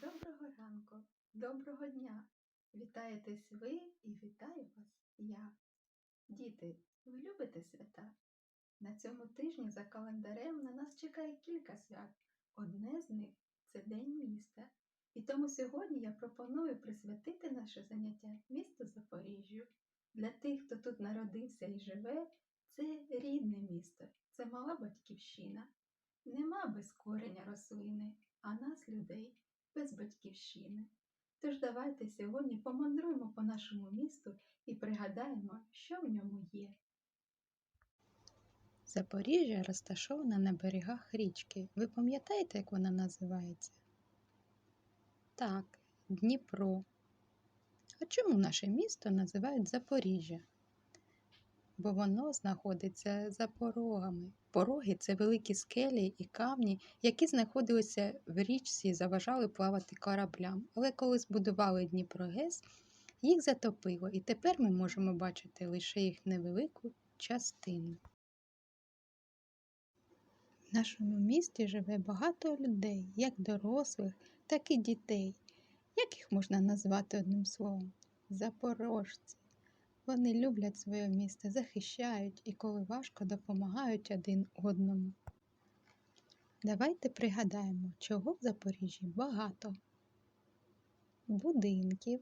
Доброго ранку, доброго дня! Вітаєтесь ви і вітаю вас я. Діти, ви любите свята? На цьому тижні за календарем на нас чекає кілька свят. Одне з них це День міста. І тому сьогодні я пропоную присвятити наше заняття місту Запоріжжю. Для тих, хто тут народився і живе, це рідне місто, це мала батьківщина. Нема без кореня рослини, а нас, людей, без батьківщини. Тож давайте сьогодні помандруємо по нашому місту і пригадаємо, що в ньому є. Запоріжжя розташоване на берегах річки. Ви пам'ятаєте, як вона називається? Так, Дніпро. А чому наше місто називають Запоріжжя? Бо воно знаходиться за порогами. Пороги це великі скелі і камні, які знаходилися в річці і заважали плавати кораблям. Але коли збудували Дніпрогес, їх затопило, і тепер ми можемо бачити лише їх невелику частину. В нашому місті живе багато людей, як дорослих, так і дітей. Як їх можна назвати одним словом? Запорожці. Вони люблять своє місто, захищають і коли важко допомагають один одному. Давайте пригадаємо, чого в Запоріжжі багато. Будинків,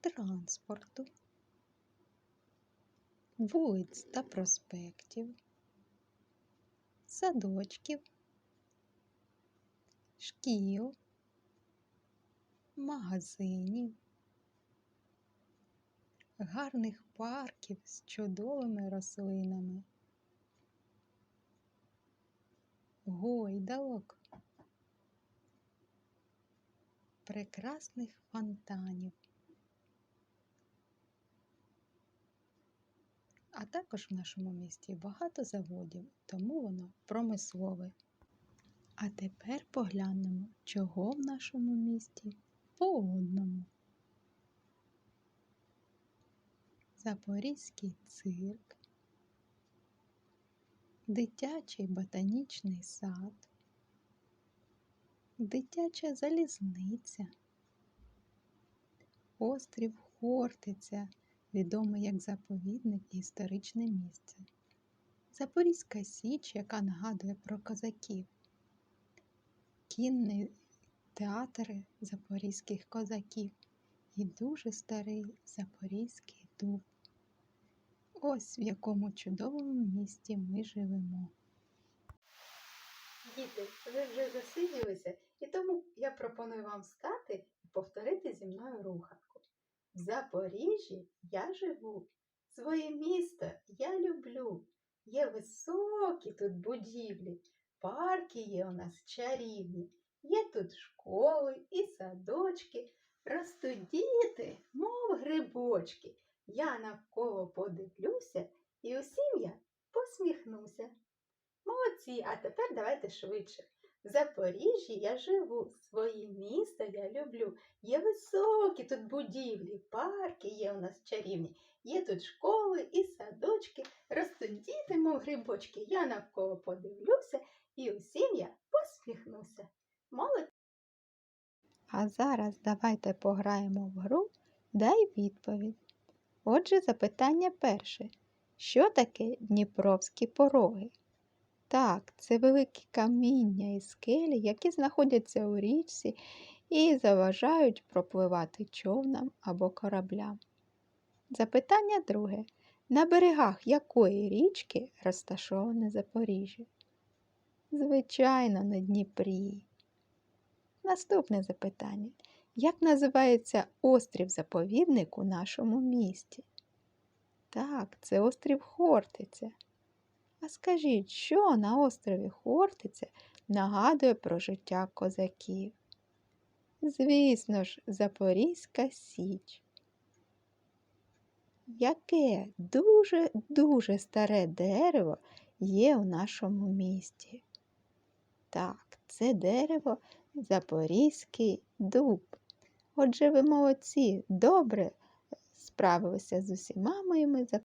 транспорту, вулиць та проспектів, садочків, шкіл, магазинів, гарних парків з чудовими рослинами, гойдалок, прекрасних фонтанів. А також в нашому місті багато заводів, тому воно промислове. А тепер поглянемо, чого в нашому місті по одному. Запорізький цирк, дитячий ботанічний сад, дитяча залізниця, острів Хортиця, відомий як заповідник і історичне місце, Запорізька Січ, яка нагадує про козаків, кінний театр запорізьких козаків і дуже старий Запорізький дуб. Ось в якому чудовому місті ми живемо. Діти, ви вже засиділися, і тому я пропоную вам встати і повторити зі мною руханку. В Запоріжжі я живу, своє місто я люблю. Є високі тут будівлі, парки є у нас чарівні, є тут школи і садочки, ростуть діти, мов грибочки. Я навколо подивлюся і усім я посміхнуся. Молодці, а тепер давайте швидше. В Запоріжжі я живу, своє місто я люблю. Є високі тут будівлі, парки є у нас чарівні. Є тут школи і садочки, ростуть діти, мов грибочки. Я навколо подивлюся і усім я посміхнуся. Молодці. А зараз давайте пограємо в гру Дай відповідь. Отже, запитання перше. Що таке Дніпровські пороги? Так, це великі каміння і скелі, які знаходяться у річці і заважають пропливати човнам або кораблям. Запитання друге. На берегах якої річки розташоване Запоріжжя? Звичайно, на Дніпрі. Наступне запитання. Як називається острів заповідник у нашому місті? Так, це острів Хортиця. А скажіть, що на острові Хортиця нагадує про життя козаків? Звісно ж, Запорізька Січ. Яке дуже-дуже старе дерево є у нашому місті? Так, це дерево Запорізький дуб. Отже, ви молодці, добре справилися з усіма моїми.